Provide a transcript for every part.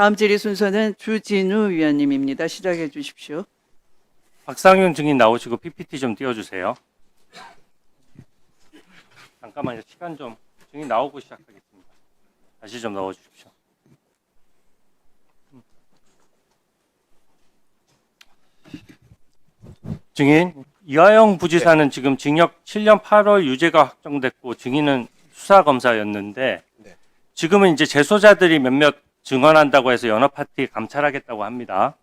다음 질의 순서는 주진우 위원님입니다. 시작해 주십시오. 박상윤 증인 나오시고 PPT 좀 띄워주세요. 잠깐만요. 시간 좀 증인 나오고 시작하겠습니다. 다시 좀 넣어주십시오. 증인 이화영 부지사는 지금 징역 7년 8월 유죄가 확정됐고 증인은 수사 검사였는데 네. 지금은 이제 재소자들이 몇몇 증언한다고 해서 연합 파티 감찰하겠다고 합니다.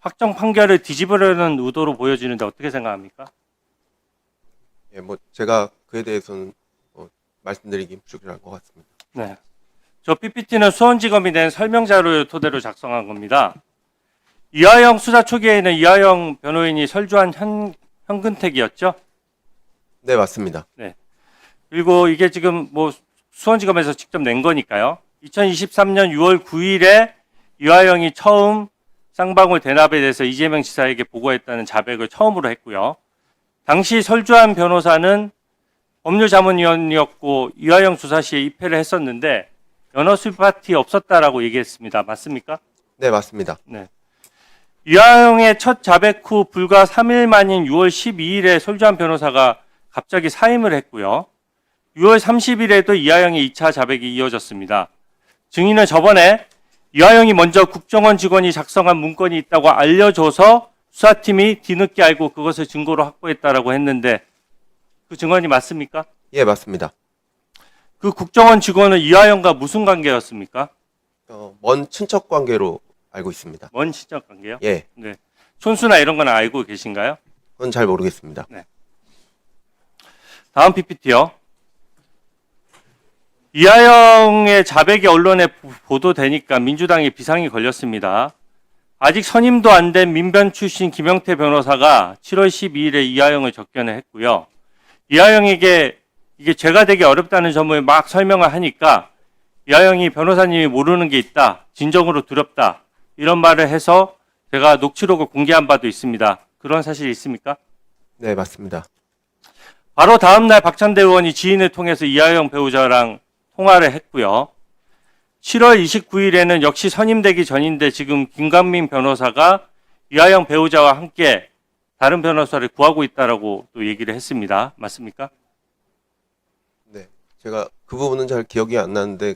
확정 판결을 뒤집으려는 의도로 보여지는데 어떻게 생각합니까? 예, 뭐 제가 그에 대해서는 어, 말씀드리기 부족할 것 같습니다. 네. 저 PPT는 수원지검이 낸 설명 자료를 토대로 작성한 겁니다. 이하영 수사 초기에는 이하영 변호인이 설주한 현, 현근택이었죠. 네, 맞습니다. 그리고 이게 지금 뭐 수원지검에서 직접 낸 거니까요. 2023년 6월 9일에 이하영이 처음 쌍방울 대납에 대해서 이재명 지사에게 보고했다는 자백을 처음으로 했고요. 당시 설주한 변호사는 법률자문위원이었고 이하영 수사 시에 입회를 했었는데 연어 술파티 없었다라고 얘기했습니다. 맞습니까? 네, 맞습니다. 이하영의 첫 자백 후 불과 3일 만인 6월 12일에 설주한 변호사가 갑자기 사임을 했고요. 6월 30일에도 이하영의 2차 자백이 이어졌습니다. 증인은 저번에 이하영이 먼저 국정원 직원이 작성한 문건이 있다고 알려줘서 수사팀이 뒤늦게 알고 그것을 증거로 확보했다라고 했는데 그 증언이 맞습니까? 예, 맞습니다. 그 국정원 직원은 이하영과 무슨 관계였습니까? 어, 먼 친척 관계로 알고 있습니다. 먼 친척 관계요? 예, 네. 손수나 이런 건 알고 계신가요? 그건 잘 모르겠습니다. 다음 PPT요. 이하영의 자백이 언론에 보- 보도되니까 민주당에 비상이 걸렸습니다. 아직 선임도 안 된 민변 출신 김영태 변호사가 7월 12일에 이하영을 접견을 했고요. 이하영에게 이게 죄가 되기 어렵다는 점을 막 설명을 하니까 이하영이 변호사님이 모르는 게 있다. 진정으로 두렵다. 이런 말을 해서 제가 녹취록을 공개한 바도 있습니다. 그런 사실이 있습니까? 네, 맞습니다. 바로 다음 날 박찬대 의원이 지인을 통해서 이하영 배우자랑 통화를 했고요. 7월 29일에는 역시 선임되기 전인데 지금 김강민 변호사가 이하영 배우자와 함께 다른 변호사를 구하고 있다라고 또 얘기를 했습니다. 맞습니까? 네, 제가 그 부분은 잘 기억이 안 나는데,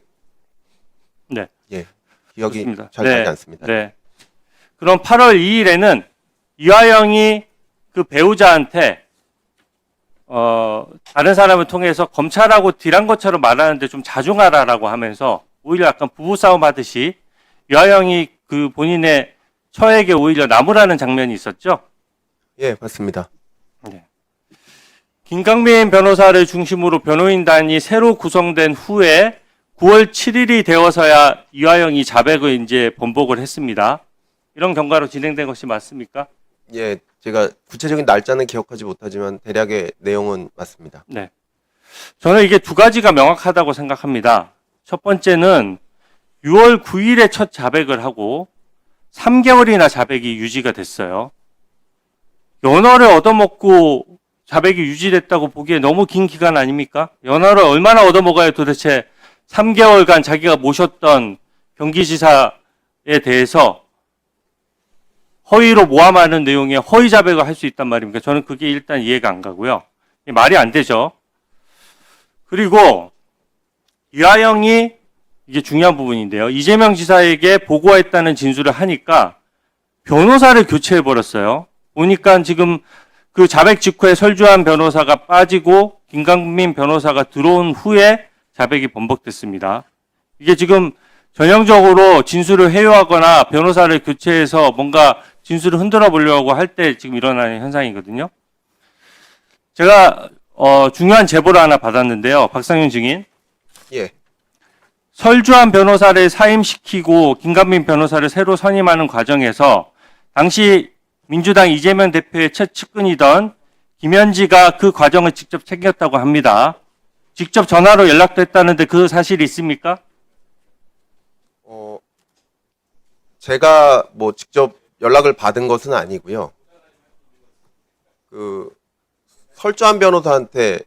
네. 예, 기억이 좋습니다. 잘 네, 나지 않습니다. 네. 그럼 8월 2일에는 이하영이 그 배우자한테 어, 다른 사람을 통해서 검찰하고 딜한 것처럼 말하는데 좀 자중하라라고 하면서 오히려 약간 부부싸움 하듯이 이하영이 그 본인의 처에게 오히려 나무라는 장면이 있었죠. 예, 맞습니다. 김강민 변호사를 중심으로 변호인단이 새로 구성된 후에 9월 7일이 되어서야 이하영이 자백을 이제 번복을 했습니다. 이런 경과로 진행된 것이 맞습니까? 예, 제가 구체적인 날짜는 기억하지 못하지만 대략의 내용은 맞습니다. 네. 저는 이게 두 가지가 명확하다고 생각합니다. 첫 번째는 6월 9일에 첫 자백을 하고 3개월이나 자백이 유지가 됐어요. 연어를 얻어먹고 자백이 유지됐다고 보기에 너무 긴 기간 아닙니까? 연어를 얼마나 얻어먹어야 도대체 3개월간 자기가 모셨던 경기지사에 대해서 허위로 모함하는 내용의 허위 자백을 할 수 있단 말입니까? 저는 그게 일단 이해가 안 가고요. 말이 안 되죠. 그리고 이하영이 이게 중요한 부분인데요. 이재명 지사에게 보고했다는 진술을 하니까 변호사를 교체해 버렸어요. 보니까 지금 그 자백 직후에 설주한 변호사가 빠지고 김강민 변호사가 들어온 후에 자백이 번복됐습니다. 이게 지금 전형적으로 진술을 회유하거나 변호사를 교체해서 뭔가 진술을 흔들어 보려고 할 때 지금 일어나는 현상이거든요. 제가 어, 중요한 제보를 하나 받았는데요. 박상윤 증인. 예, 설주한 변호사를 사임시키고 김관민 변호사를 새로 선임하는 과정에서 당시 민주당 이재명 대표의 첫 측근이던 김현지가 그 과정을 직접 챙겼다고 합니다. 직접 전화로 연락됐다는데 그 사실이 있습니까? 어, 제가 뭐 직접 연락을 받은 것은 아니고요. 그 설주한 변호사한테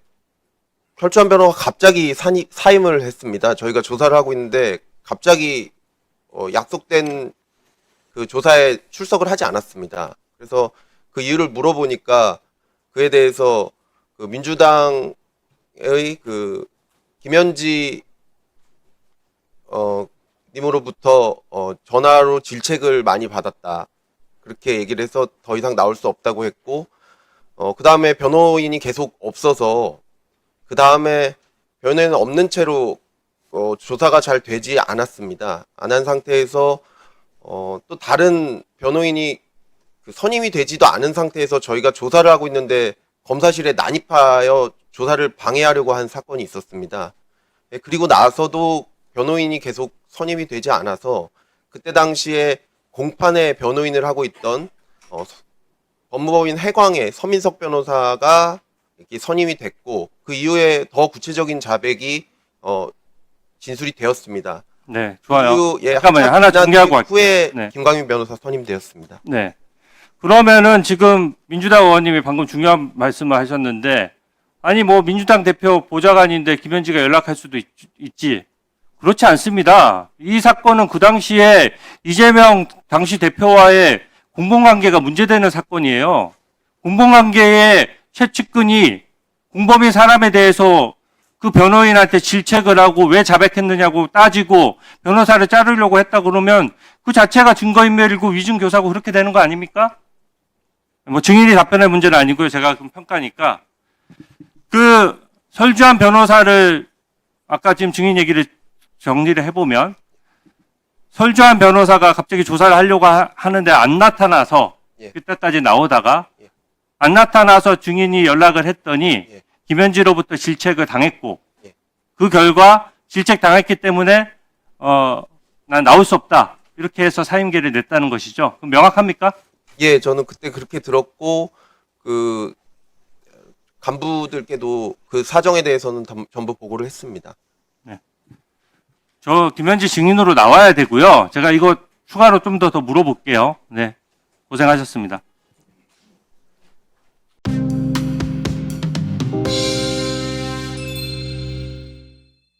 설주한 변호사가 갑자기 산이, 사임을 했습니다. 저희가 조사를 하고 있는데 갑자기 어, 약속된 그 조사에 출석을 하지 않았습니다. 그래서 그 이유를 물어보니까 그에 대해서 그 민주당의 그 김현지 어 님으로부터 어 전화로 질책을 많이 받았다. 그렇게 얘기를 해서 더 이상 나올 수 없다고 했고 어 그 다음에 변호인이 계속 없어서 그 다음에 변호인은 없는 채로 어 조사가 잘 되지 않았습니다. 안 한 상태에서 어 또 다른 변호인이 그 선임이 되지도 않은 상태에서 저희가 조사를 하고 있는데 검사실에 난입하여 조사를 방해하려고 한 사건이 있었습니다. 예, 그리고 나서도 변호인이 계속 선임이 되지 않아서 그때 당시에 공판에 변호인을 하고 있던 어, 서- 법무법인 해광의 서민석 변호사가 이렇게 선임이 됐고 그 이후에 더 구체적인 자백이 어, 진술이 되었습니다. 네, 좋아요. 그리고 예, 잠깐만요. 한참 하나 정리하고 할게요. 후에 네. 김광민 변호사 선임되었습니다. 네. 그러면은 지금 민주당 의원님이 방금 중요한 말씀을 하셨는데, 아니 뭐 민주당 대표 보좌관인데 김현지가 연락할 수도 있, 있지. 그렇지 않습니다. 이 사건은 그 당시에 이재명 당시 대표와의 공범관계가 문제되는 사건이에요. 공범관계의 최측근이 공범인 사람에 대해서 그 변호인한테 질책을 하고 왜 자백했느냐고 따지고 변호사를 자르려고 했다 그러면 그 자체가 증거인멸이고 위증교사고 그렇게 되는 거 아닙니까? 뭐 증인이 답변할 문제는 아니고요. 제가 그럼 평가니까. 그 설주한 변호사를 아까 지금 증인 얘기를 정리를 해보면 설주한 변호사가 갑자기 조사를 하려고 하, 하는데 안 나타나서 예. 그때까지 나오다가 예. 안 나타나서 증인이 연락을 했더니 예. 김현지로부터 질책을 당했고 예. 그 결과 질책 당했기 때문에 어, 난 나올 수 없다. 이렇게 해서 사임계를 냈다는 것이죠. 그럼 명확합니까? 예, 저는 그때 그렇게 들었고 그 간부들께도 그 사정에 대해서는 담- 전부 보고를 했습니다. 저 김현지 증인으로 나와야 되고요. 제가 이거 추가로 좀 더 더 물어볼게요. 네. 고생하셨습니다.